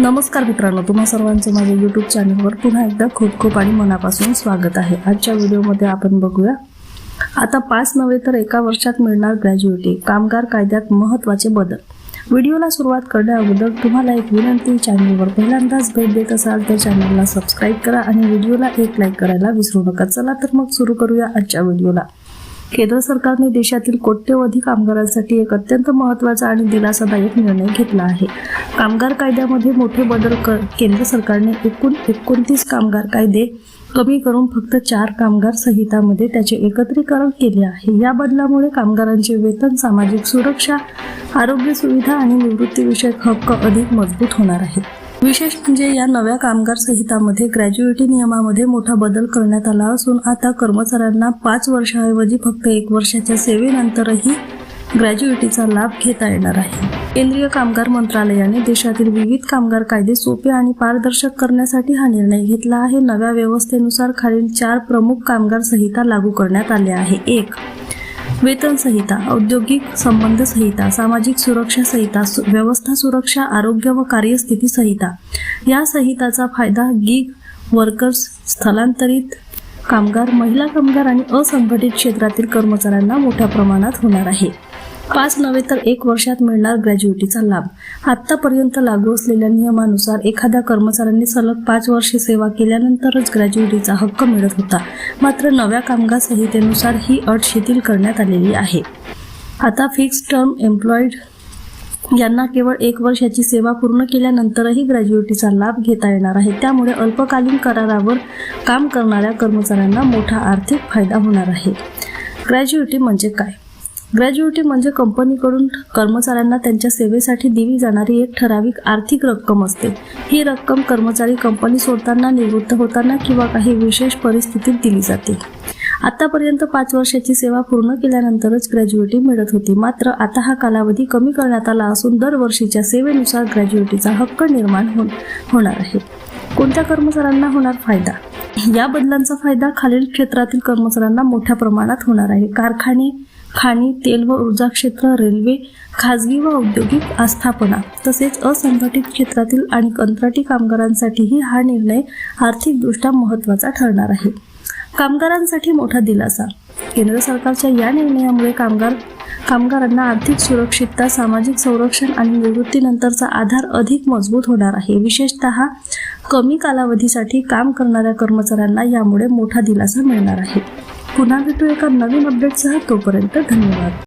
नमस्कार मित्रांनो तुम्हा सर्वांचं माझ्या यूट्यूब चॅनलवर पुन्हा एकदा खूप खूप आणि मनापासून स्वागत आहे. आजच्या व्हिडिओमध्ये आपण बघूया. आता पाच नव्हे तर एका वर्षात मिळणार ग्रॅज्युएटी कामगार कायद्यात महत्त्वाचे बदल. व्हिडिओला सुरुवात करण्या अगोदर तुम्हाला एक विनंती चॅनलवर पहिल्यांदाच भेट देत असाल तर चॅनलला सबस्क्राईब करा आणि व्हिडिओला एक लाईक करायला विसरू नका. चला तर मग सुरू करूया आजच्या व्हिडिओला. केंद्र सरकारने देशातील कोट्यवधी कामगारांसाठी एक अत्यंत महत्त्वाचा आणि दिलासादायक निर्णय घेतला आहे. कामगार कायद्यामध्ये मोठे बदल कर केंद्र सरकारने एकूण एकोणतीस कामगार कायदे कमी करून फक्त चार कामगार संहितामध्ये त्याचे एकत्रीकरण केले आहे. या बदलामुळे कामगारांचे वेतन सामाजिक सुरक्षा आरोग्य सुविधा आणि निवृत्तीविषयक हक्क अधिक मजबूत होणार आहेत. विशेष म्हणजे या नव्या कामगार संहितामध्ये ग्रॅज्युएटी नियमामध्ये मोठा बदल करण्यात आला असून आता कर्मचाऱ्यांना पाच वर्षाऐवजी फक्त एक वर्षाच्या सेवेनंतरही ग्रॅज्युएटीचा लाभ घेता येणार आहे. केंद्रीय कामगार मंत्रालयाने देशातील विविध कामगार कायदे सोपे आणि पारदर्शक करण्यासाठी हा निर्णय घेतला आहे. नव्या व्यवस्थेनुसार खालील चार प्रमुख कामगार संहिता लागू करण्यात आल्या आहे. एक वेतन संहिता औद्योगिक संबंध संहिता सामाजिक सुरक्षा संहिता सु- व्यवस्था सुरक्षा आरोग्य व कार्यस्थिती संहिता या संहिताचा फायदा गिग वर्कर्स स्थलांतरित कामगार महिला कामगार आणि असंघटित क्षेत्रातील कर्मचाऱ्यांना मोठ्या प्रमाणात होणार आहे. पाच नव्हे तर एक वर्षात मिळणार ग्रॅज्युएटीचा लाभ. आत्तापर्यंत लागू असलेल्या नियमानुसार एखाद्या कर्मचाऱ्यांनी सलग पाच वर्षे सेवा केल्यानंतरच ग्रॅज्युएटीचा हक्क मिळत होता. मात्र नव्या कामगार संहितेनुसार ही अट शिथिल करण्यात आलेली आहे. आता फिक्स टर्म एम्प्लॉईड यांना केवळ एक वर्षाची सेवा पूर्ण केल्यानंतरही ग्रॅज्युएटीचा लाभ घेता येणार आहे. त्यामुळे अल्पकालीन करारावर काम करणाऱ्या कर्मचाऱ्यांना मोठा आर्थिक फायदा होणार आहे. ग्रॅज्युएटी म्हणजे काय? ग्रॅज्युएटी म्हणजे कंपनीकडून कर्मचाऱ्यांना त्यांच्या सेवेसाठी दिली जाणारी एक ठराविक आर्थिक रक्कम असते. ही रक्कम कर्मचारी कंपनी सोडताना निवृत्त होताना किंवा काही विशेष परिस्थितीत दिली जाते. आतापर्यंत पाच वर्षाची सेवा पूर्ण केल्यानंतरच ग्रॅज्युएटी मिळत होती. मात्र आता हा कालावधी कमी करण्यात आला असून दरवर्षीच्या सेवेनुसार ग्रॅज्युएटीचा हक्क निर्माण हो- होणार आहे. कोणत्या कर्मचाऱ्यांना होणार फायदा? या बदलांचा फायदा खालील क्षेत्रातील कर्मचाऱ्यांना मोठ्या प्रमाणात होणार आहे. कारखाने खाणी तेल व ऊर्जा क्षेत्र रेल्वे खाजगी व औद्योगिक आस्थापना तसेच असंघटित क्षेत्रातील आणि कंत्राटी कामगारांसाठीही हा निर्णय आर्थिकदृष्ट्या महत्त्वाचा ठरणार आहे. कामगारांसाठी मोठा दिलासा. केंद्र सरकारच्या या निर्णयामुळे कामगार कामगारांना आर्थिक सुरक्षितता सामाजिक संरक्षण आणि निवृत्तीनंतरचा आधार अधिक मजबूत होणार आहे. विशेषतः कमी कालावधीसाठी काम करणाऱ्या कर्मचाऱ्यांना यामुळे मोठा दिलासा मिळणार आहे. पुन्हा भेटू एका नवीन अपडेटसह तोपर्यंत धन्यवाद.